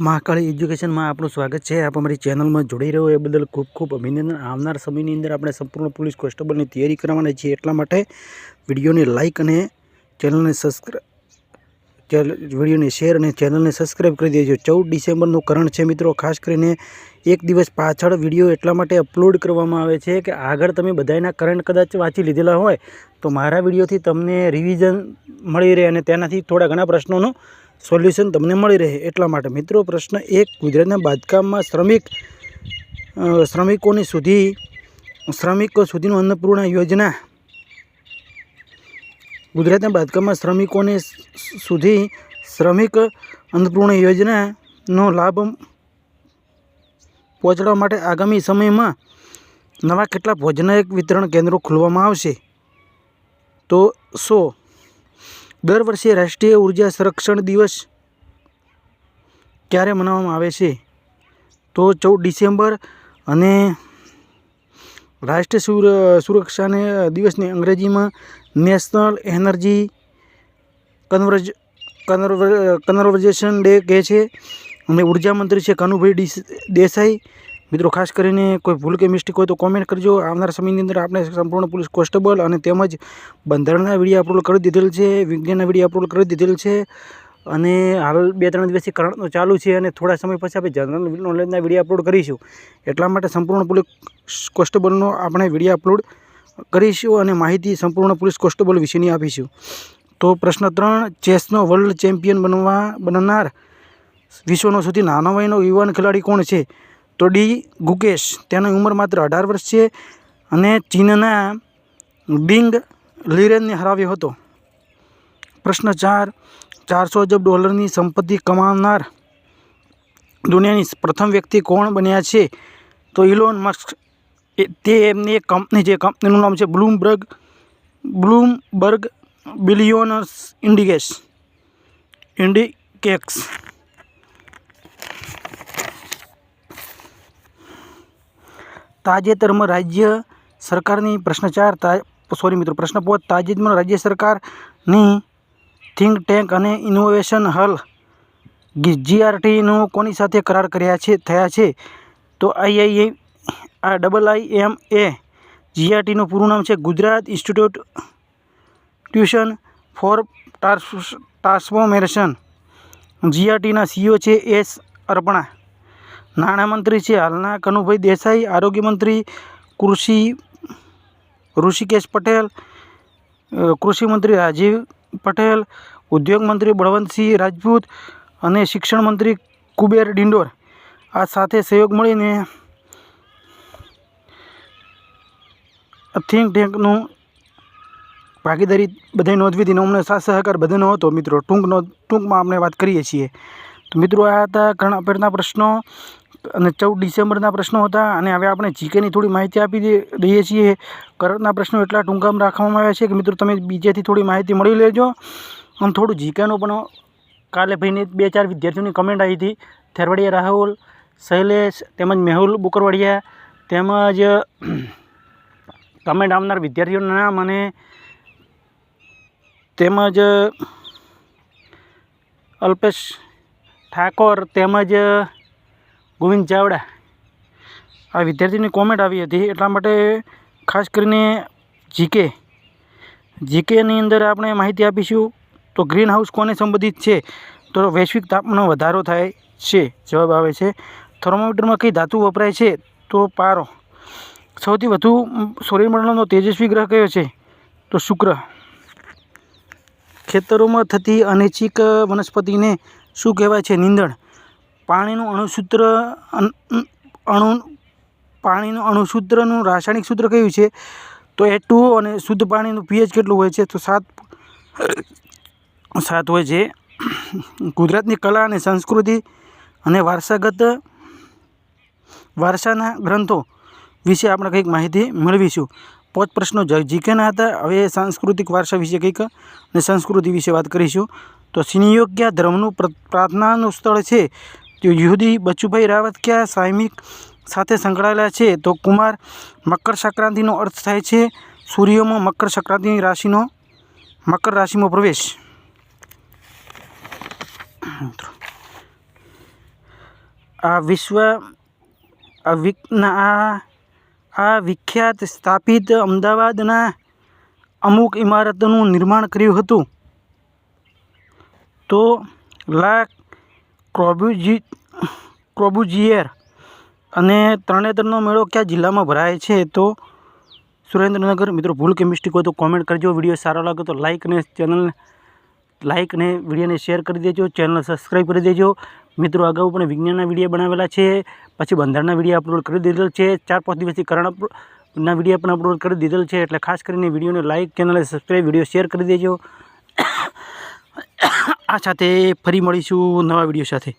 મહાકાળી એજ્યુકેશનમાં આપણું સ્વાગત છે. આપ અમારી ચેનલમાં જોડાઈ રહ્યો એ બદલ ખૂબ ખૂબ અભિનંદન. આવનાર સમયની અંદર આપણે સંપૂર્ણ પોલીસ કોન્સ્ટેબલની તૈયારી કરવાના છીએ એટલા માટે વિડીયોને લાઇક અને ચેનલને સબસ્ક્રાઈબ વિડીયોને શેર અને ચેનલને સબસ્ક્રાઈબ કરી દેજો. ચૌદ ડિસેમ્બરનું કરણ છે મિત્રો. ખાસ કરીને એક દિવસ પાછળ વીડિયો એટલા માટે અપલોડ કરવામાં આવે છે કે આગળ તમે બધાના કરંટ કદાચ વાંચી લીધેલા હોય તો મારા વિડીયોથી તમને રિવિઝન મળી રહે અને તેનાથી થોડા ઘણા પ્રશ્નોનું સોલ્યુશન તમને મળી રહે એટલા માટે મિત્રો પ્રશ્ન એક, ગુજરાતના બાંધકામમાં શ્રમિક શ્રમિકોની સુધી, શ્રમિકો સુધીનું અન્નપૂર્ણા યોજના, ગુજરાતના બાંધકામમાં શ્રમિકોને સુધી શ્રમિક અન્નપૂર્ણા યોજનાનો લાભ પહોંચાડવા માટે આગામી સમયમાં નવા કેટલા ભોજનાયક વિતરણ કેન્દ્રો ખોલવામાં આવશે. તો સો દર વર્ષે રાષ્ટ્રીય ઊર્જા સંરક્ષણ દિવસ ક્યારે મનાવવામાં આવે છે? તો ચૌદ ડિસેમ્બર અને રાષ્ટ્રીય સુર, સુરક્ષાને દિવસને અંગ્રેજીમાં national energy converge conserve conversation day કહે છે. અને ઊર્જા મંત્રી છે કનુભાઈ દેસાઈ. મિત્રો, ખાસ કરીને કોઈ ભૂલ કે મિસ્ટેક હોય તો કોમેન્ટ કરજો. આવનાર સમયની અંદર આપણે સંપૂર્ણ પોલીસ કોન્સ્ટેબલ અને તેમજ બંધારણના વીડિયો અપલોડ કરી દીધેલ છે, વિજ્ઞાનના વીડિયો અપલોડ કરી દીધેલ છે અને હાલ બે ત્રણ દિવસથી કરંટનો ચાલુ છે અને થોડા સમય પછી આપણે જનરલ નોલેજના વીડિયો અપલોડ કરીશું. એટલા માટે સંપૂર્ણ પોલીસ કોન્સ્ટેબલનો આપણે વીડિયો અપલોડ કરીશું અને માહિતી સંપૂર્ણ પોલીસ કોન્સ્ટેબલ વિશેની આપીશું. તો પ્રશ્ન ત્રણ, ચેસનો વર્લ્ડ ચેમ્પિયન બનવા, બનનાર વિશ્વનો સૌથી નાનો વયનો યુવાન ખેલાડી કોણ છે? તો ડી ગુકેશ, તેની ઉંમર માત્ર અઢાર વર્ષ છે અને ચીનના બિંગ લિરેનને હરાવ્યો હતો. પ્રશ્ન ચાર, ચારસો અજબ ડોલરની સંપત્તિ કમાવનાર દુનિયાની પ્રથમ વ્યક્તિ કોણ બન્યા છે? તો ઇલોન મસ્ક તે એમની એક કંપની છે કંપનીનું નામ છે બ્લૂમબર્ગ બ્લૂમબર્ગ બિલિયોનર્સ ઇન્ડિગેસ ઇન્ડિકેક્સ. તાજેતરમાં રાજ્ય સરકારની ભ્રષ્ટાચાર ચાર સોરી મિત્રો પ્રશ્ન પોત તાજેતરમાં રાજ્ય સરકારની થિંક ટેન્ક અને ઇનોવેશન હલ જીઆરટીનો કોની સાથે કરાર કર્યા છે, થયા છે? તો આઈઆઈ આ ડબલ આઈ એમ એ જીઆરટીનું પૂરું નામ છે Gujarat institute tuition for trans, transformation. જીઆરટીના CEO છે એસ અર્પણા. નાણામંત્રી છે. હાલના કનુભાઈ દેસાઈ આરોગ્ય મંત્રી કૃષિ ઋષિકેશ પટેલ કૃષિમંત્રી રાજીવ પટેલ ઉદ્યોગ મંત્રી બળવંતસિંહ રાજપૂત અને શિક્ષણ મંત્રી કુબેર ડિંડોર આ સાથે સહયોગ મળીને થિંક ટેન્કનું ભાગીદારી બધાએ નોંધવી. હતી અમને સાથ સહકાર બધાનો હતો મિત્રો. ટૂંકનો ટૂંકમાં આપણે વાત કરીએ છીએ. તો મિત્રો, આ હતા ઘણા અભ્યાસના પ્રશ્નો અને ચૌદ ડિસેમ્બરના પ્રશ્નો હતા અને હવે આપણે જીકેની થોડી માહિતી આપી દઈએ છીએ. કરંટના પ્રશ્નો એટલા ટૂંકામાં રાખવામાં આવ્યા છે કે મિત્રો, તમે બીજેથી થોડી માહિતી મળી લેજો. અને થોડું જીકેનું પણ કાલે ભાઈને બે ચાર વિદ્યાર્થીઓની કમેન્ટ આવી હતી. થેરવડિયા, રાહુલ, શૈલેષ, તેમજ મેહુલ બુકરવડિયા તેમજ કમેન્ટ આવનાર વિદ્યાર્થીઓના નામ અને તેમજ અલ્પેશ ઠાકોર તેમજ ગોવિંદ ચાવડા. આ વિદ્યાર્થીની કોમેન્ટ આવી હતી. એટલા માટે ખાસ કરીને જીકે જીકેની અંદર આપણે માહિતી આપીશું, તો ગ્રીન હાઉસ કોને સંબંધિત છે? તો વૈશ્વિક તાપમાનમાં વધારો થાય છે, જવાબ આવે છે. થર્મોમીટરમાં કઈ ધાતુ વપરાય છે? તો પારો. સૌથી વધુ સૂર્યમંડળનો તેજસ્વી ગ્રહ કયો છે? તો શુક્ર. ખેતરોમાં થતી અનૈચ્છિક વનસ્પતિને શું કહેવાય છે? નીંદણ. પાણીનું અણુસૂત્ર અણુ, પાણીનું અણુસૂત્રનું રાસાયણિક સૂત્ર કયું છે? તો એ ટુ અને શુદ્ધ પાણીનું પીએચ કેટલું હોય છે? તો સાત સાત હોય છે. ગુજરાતની કલા અને સંસ્કૃતિ અને વારસાગત, વારસાના ગ્રંથો વિશે આપણે કંઈક માહિતી મેળવીશું. પાંચ પ્રશ્નો જીકેના હતા. હવે સાંસ્કૃતિક વારસા વિશે કંઈક અને સંસ્કૃતિ વિશે વાત કરીશું. તો સિનિયોગ કયા ધર્મનું પ્ર- પ્રાર્થનાનું સ્થળ છે. તો યુહદી બચુભાઈ રાવત ક્યાં સાયમિક સાથે સંકળાયેલા છે? તો કુમાર મકર સંક્રાંતિનો અર્થ થાય છે સૂર્યમાં મકર સંક્રાંતિની રાશિનો, મકર રાશિમાં પ્રવેશ. આ વિશ્વ આ આ વિખ્યાત સ્થાપિત અમદાવાદના અમુક ઇમારતોનું નિર્માણ કર્યું હતું. તો લા ક્રોબ્યુજી ક્રોબુજિયર અને તરણેતરનો મેળો કયા જિલ્લામાં ભરાય છે તો સુરેન્દ્રનગર. મિત્રો, ભૂલ કે મિસ્ટેક હોય તો કોમેન્ટ કરજો. વીડિયો સારો લાગે તો લાઇક અને ચેનલ લાઇક ને વિડીયોને શેર કરી દેજો. ચેનલ સબસ્ક્રાઈબ કરી દેજો. મિત્રો, અગાઉ પણ વિજ્ઞાનના વીડિયો બનાવેલા છે. પછી બંધારણના વીડિયો અપલોડ કરી દીધેલ છે. ચાર પાંચ દિવસથી કરણના વીડિયો પણ અપલોડ કરી દીધેલ છે. એટલે ખાસ કરીને વિડીયોને લાઇક ચેનલને સબસ્ક્રાઈબ વીડિયો શેર કરી દેજો. આ સાથે ફરી મળીશું નવા વીડિયો સાથે.